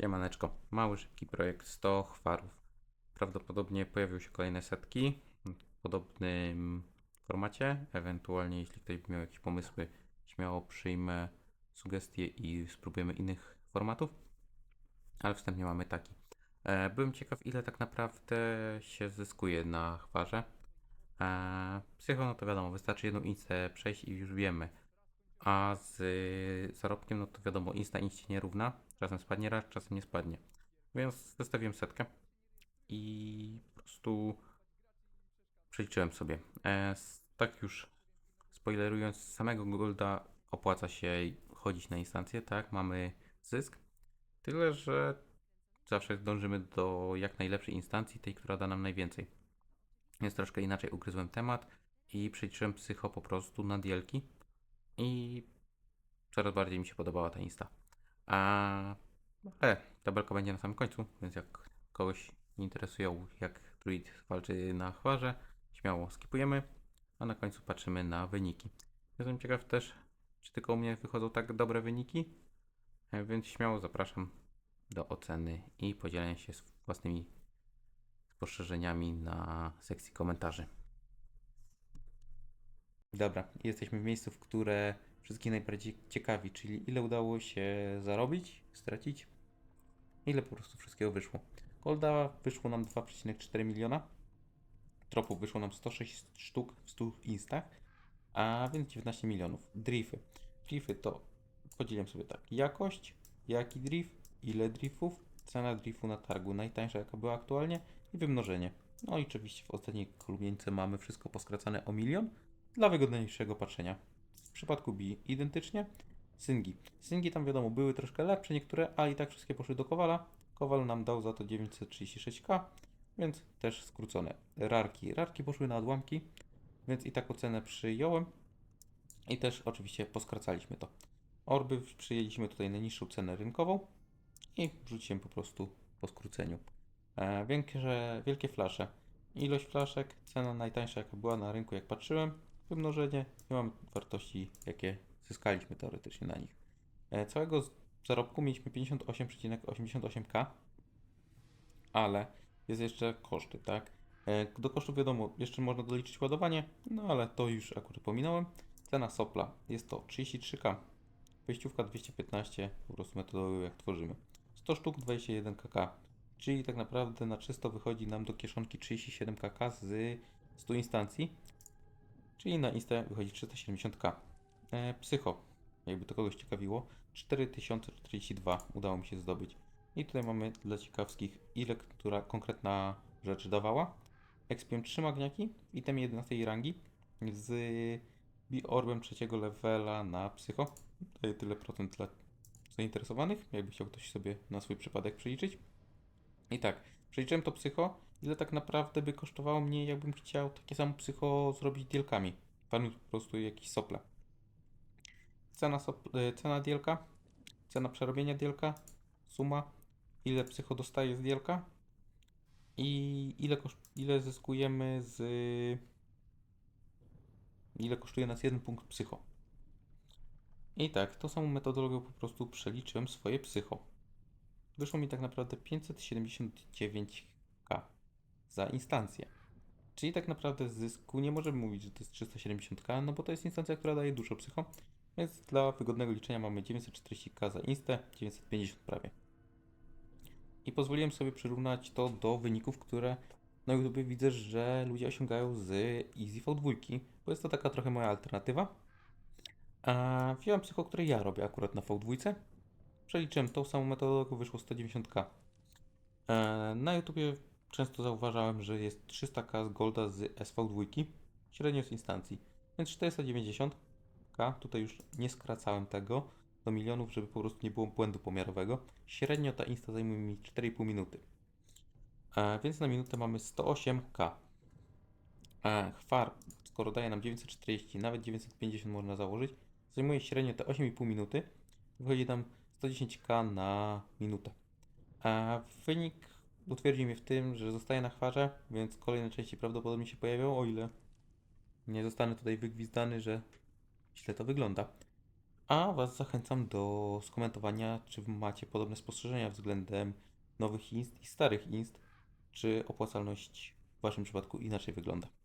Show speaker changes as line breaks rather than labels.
Siemaneczko. Mały, szybki projekt 100 chwarów. Prawdopodobnie pojawią się kolejne setki w podobnym formacie. Ewentualnie, jeśli ktoś by miał jakieś pomysły, śmiało przyjmę sugestie i spróbujemy innych formatów. Ale wstępnie mamy taki. E, byłem ciekaw, ile tak naprawdę się zyskuje na chwarze. E, psycho, no to wiadomo, wystarczy jedną instancję przejść i już wiemy. A z y, zarobkiem, no to wiadomo, insta nic się nie równa. Czasem spadnie raz, czasem nie spadnie. Więc wystawiłem setkę i po prostu przeliczyłem sobie. E, tak już spoilerując, z samego Golda opłaca się chodzić na instancję, tak? Mamy zysk. Tyle, że zawsze dążymy do jak najlepszej instancji, tej, która da nam najwięcej. Więc troszkę inaczej ugryzłem temat i przeliczyłem psycho po prostu na dielki i coraz bardziej mi się podobała ta insta. A, ale tabelka będzie na samym końcu, więc jak kogoś interesują, jak druid walczy na chwarze, śmiało skipujemy, a na końcu patrzymy na wyniki. Jestem ciekaw też, czy tylko u mnie wychodzą tak dobre wyniki, więc śmiało zapraszam do oceny i podzielenia się z własnymi spostrzeżeniami na sekcji komentarzy. Dobra, jesteśmy w miejscu, w które wszystkich najbardziej ciekawi, czyli ile udało się zarobić, stracić, ile po prostu wszystkiego wyszło. Golda wyszło nam 2,4 miliona, tropów wyszło nam 106 sztuk w 100 instach, a więc 19 milionów. Drify. Drify to podzieliłem sobie tak, jakość, jaki drift, ile driftów, cena driftu na targu, najtańsza jaka była aktualnie i wymnożenie. No i oczywiście w ostatniej kolumnience mamy wszystko poskracane o milion, dla wygodniejszego patrzenia. W przypadku B identycznie. Syngi. Syngi tam wiadomo były troszkę lepsze niektóre, ale i tak wszystkie poszły do Kowala. Kowal nam dał za to 936k, więc też skrócone. Rarki. Rarki poszły na odłamki, więc i tak ocenę przyjąłem. I też oczywiście poskracaliśmy to. Orby przyjęliśmy tutaj najniższą cenę rynkową i wrzuciłem po prostu po skróceniu. E, wielkie flasze. Ilość flaszek, cena najtańsza jaka była na rynku jak patrzyłem, wymnożenie i mamy wartości jakie zyskaliśmy teoretycznie na nich. E, całego zarobku mieliśmy 58,88k, ale jest jeszcze koszty, tak? E, do kosztów wiadomo, jeszcze można doliczyć ładowanie, no ale to już akurat pominąłem. Cena sopla jest to 33k, wyjściówka 215, po prostu metodą jak tworzymy. 100 sztuk 21 kk, czyli tak naprawdę na czysto wychodzi nam do kieszonki 37 kk z 100 instancji, czyli na insta wychodzi 370k. E, psycho, jakby to kogoś ciekawiło, 4042 udało mi się zdobyć. I tutaj mamy dla ciekawskich, ile która konkretna rzecz dawała. Expiłem 3 magniaki, item 11 rangi z Bi-Orbem trzeciego levela na psycho. Daję tyle procent dla zainteresowanych, jakby chciał ktoś sobie na swój przypadek przeliczyć. I tak, przeliczyłem to psycho, ile tak naprawdę by kosztowało mnie, jakbym chciał takie samo psycho zrobić dielkami. Panu po prostu jakieś sople. Cena, sop, e, cena dielka, cena przerobienia dielka, suma, ile psycho dostaje z dielka i ile, ile zyskujemy z... ile kosztuje nas jeden punkt psycho. I tak, tą samą metodologią po prostu przeliczyłem swoje psycho. Wyszło mi tak naprawdę 579k za instancję. Czyli tak naprawdę z zysku nie możemy mówić, że to jest 370k, no bo to jest instancja, która daje dużo psycho. Więc dla wygodnego liczenia mamy 940k za instę, 950 prawie. I pozwoliłem sobie przyrównać to do wyników, które na YouTube widzę, że ludzie osiągają z Easy V2, bo jest to taka trochę moja alternatywa. A wziąłem psycho, które ja robię akurat na V2. Przeliczyłem tą samą metodologią, wyszło 190k. E, Na YouTubie często zauważałem, że jest 300k z Golda z SV2, średnio z instancji, więc 490k. Tutaj już nie skracałem tego do milionów, żeby po prostu nie było błędu pomiarowego. Średnio ta insta zajmuje mi 4,5 minuty. E, Więc na minutę mamy 108k. E, Chwar, skoro daje nam 940, nawet 950 można założyć, zajmuje średnio te 8,5 minuty. Wychodzi nam 110k na minutę. A wynik utwierdził mnie w tym, że zostaję na chwarze, więc kolejne części prawdopodobnie się pojawią, o ile nie zostanę tutaj wygwizdany, że źle to wygląda. A Was zachęcam do skomentowania, czy macie podobne spostrzeżenia względem nowych inst i starych inst, czy opłacalność w Waszym przypadku inaczej wygląda.